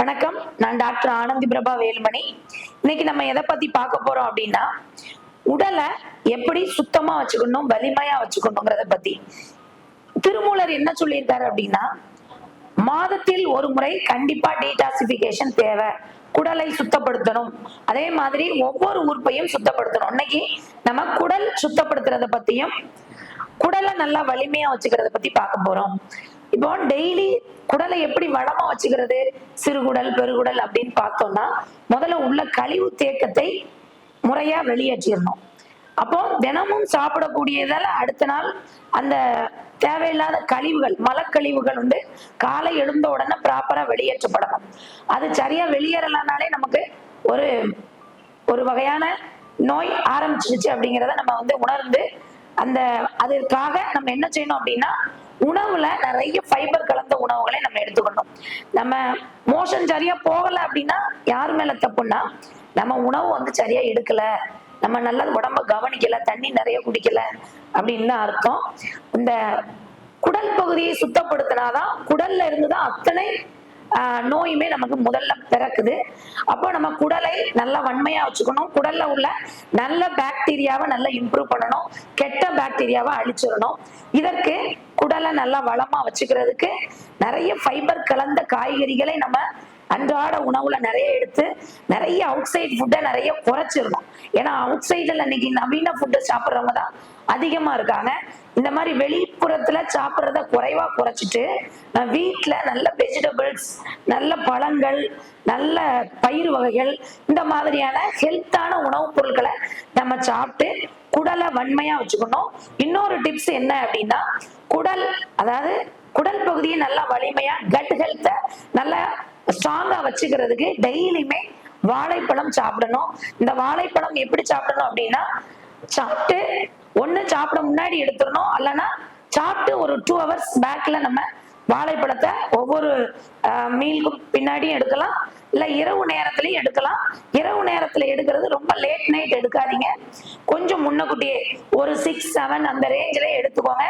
வணக்கம். நான் டாக்டர் ஆனந்தி பிரபா வேலுமணி. இன்னைக்கு நம்ம எதை பத்தி பார்க்க போறோம் அப்படின்னா உடலை எப்படி சுத்தமா வச்சுக்கணும் வலிமையா வச்சுக்கணுங்கிறத பத்தி. திருமூலர் என்ன சொல்லியிருக்காரு அப்படின்னா மாதத்தில் ஒரு முறை கண்டிப்பா டீடாசிபிகேஷன் தேவை. குடலை சுத்தப்படுத்தணும். அதே மாதிரி ஒவ்வொரு உறுப்பையும் சுத்தப்படுத்தணும். இன்னைக்கு நம்ம குடல் சுத்தப்படுத்துறத பத்தியும் குடலை நல்லா வலிமையா வச்சுக்கிறத பத்தி பார்க்க போறோம். இப்போ டெய்லி குடலை எப்படி வளமா வச்சுக்கிறது? சிறுகுடல் பெருகுடல் அப்படின்னு பார்த்தோம்னா முதல்ல உள்ள கழிவு தேக்கத்தை முறையா வெளியேற்றிடணும். அப்போ தினமும் சாப்பிடக்கூடியதால அடுத்த நாள் அந்த தேவையில்லாத கழிவுகள் மலக்கழிவுகள் வந்து காலை எழுந்த உடனே ப்ராப்பரா வெளியேற்றப்படணும். அது சரியா வெளியேறலனாலே நமக்கு ஒரு ஒரு வகையான நோய் ஆரம்பிச்சிருச்சு அப்படிங்கிறத நம்ம வந்து உணர்ந்து அந்த அதற்காக நம்ம என்ன செய்யணும் அப்படின்னா உணவுல நிறைய ஃபைபர் கலந்த உணவுகளை நம்ம எடுத்துக்கணும். நம்ம மோஷன் சரியா போகல அப்படின்னா யார் மேல தப்புன்னா நம்ம உணவு வந்து சரியா எடுக்கல நம்ம நல்லா உடம்ப கவனிக்கல தண்ணி நிறைய குடிக்கல அப்படின்னு தான் அர்த்தம். இந்த குடல் பகுதியை சுத்தப்படுத்தினாதான் குடல்ல இருந்துதான் அத்தனை நோயுமே நமக்கு முதல்ல பிறக்குது. அப்போ நம்ம குடலை நல்லா வன்மையா வச்சுக்கணும். குடல்ல உள்ள நல்ல பாக்டீரியாவை நல்லா இம்ப்ரூவ் பண்ணணும். கெட்ட பாக்டீரியாவை அழிச்சிடணும். இதற்கு குடலை நல்லா வளமா வச்சுக்கிறதுக்கு நிறைய ஃபைபர் கலந்த காய்கறிகளை நம்ம அன்றாட உணவுல நிறைய எடுத்து நிறைய அவுட் சைட் ஃபுட்டை நிறைய குறைச்சிடணும். ஏன்னா அவுட் சைடில் இன்னைக்கு நவீன ஃபுட்டு சாப்பிட்றவங்க தான் அதிகமா இருக்காங்க. இந்த மாதிரி வெளிப்புறத்துல சாப்பிட்றத குறைவா குறைச்சிட்டு நான் வீட்டில் நல்ல வெஜிடபிள்ஸ் நல்ல பழங்கள் நல்ல பயிர் வகைகள் இந்த மாதிரியான ஹெல்த்தான உணவுப் பொருட்களை நம்ம சாப்பிட்டு குடலை வன்மையா வச்சுக்கணும். இன்னொரு டிப்ஸ் என்ன அப்படின்னா குடல் அதாவது குடல் பகுதியை நல்லா வலிமையா கட் ஹெல்த்தை நல்லா ஸ்ட்ராங்கா வச்சுக்கிறதுக்கு டெய்லியுமே வாழைப்பழம் சாப்பிடணும். இந்த வாழைப்பழம் எப்படி சாப்பிடணும் அப்படின்னா சாப்பிட்டு ஒண்ணு சாப்பிட முன்னாடி எடுத்துடணும். அல்லனா சாப்பிட்டு ஒரு டூ ஹவர்ஸ் பேக்ல நம்ம வாழைப்பழத்தை ஒவ்வொரு மீலுக்கும் பின்னாடியும் எடுக்கலாம். இல்ல இரவு நேரத்திலையும் எடுக்கலாம். இரவு நேரத்துல எடுக்கிறது ரொம்ப லேட் நைட் எடுக்காதீங்க. கொஞ்சம் முன்னக்குட்டியே ஒரு சிக்ஸ் செவன் அந்த ரேஞ்சில எடுத்துக்கோங்க.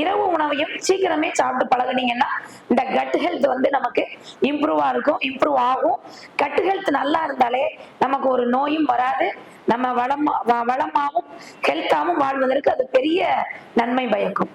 இரவு உணவையும் சீக்கிரமே சாப்பிட்டு பழகுனீங்கன்னா இந்த கட் ஹெல்த் வந்து நமக்கு இம்ப்ரூவா இருக்கும் இம்ப்ரூவ் ஆகும். கட் ஹெல்த் நல்லா இருந்தாலே நமக்கு ஒரு நோயும் வராது. நம்ம வளமா வளமாவும் ஹெல்த்தாவும் வாழ்வதற்கு அது பெரிய நன்மை பயக்கும்.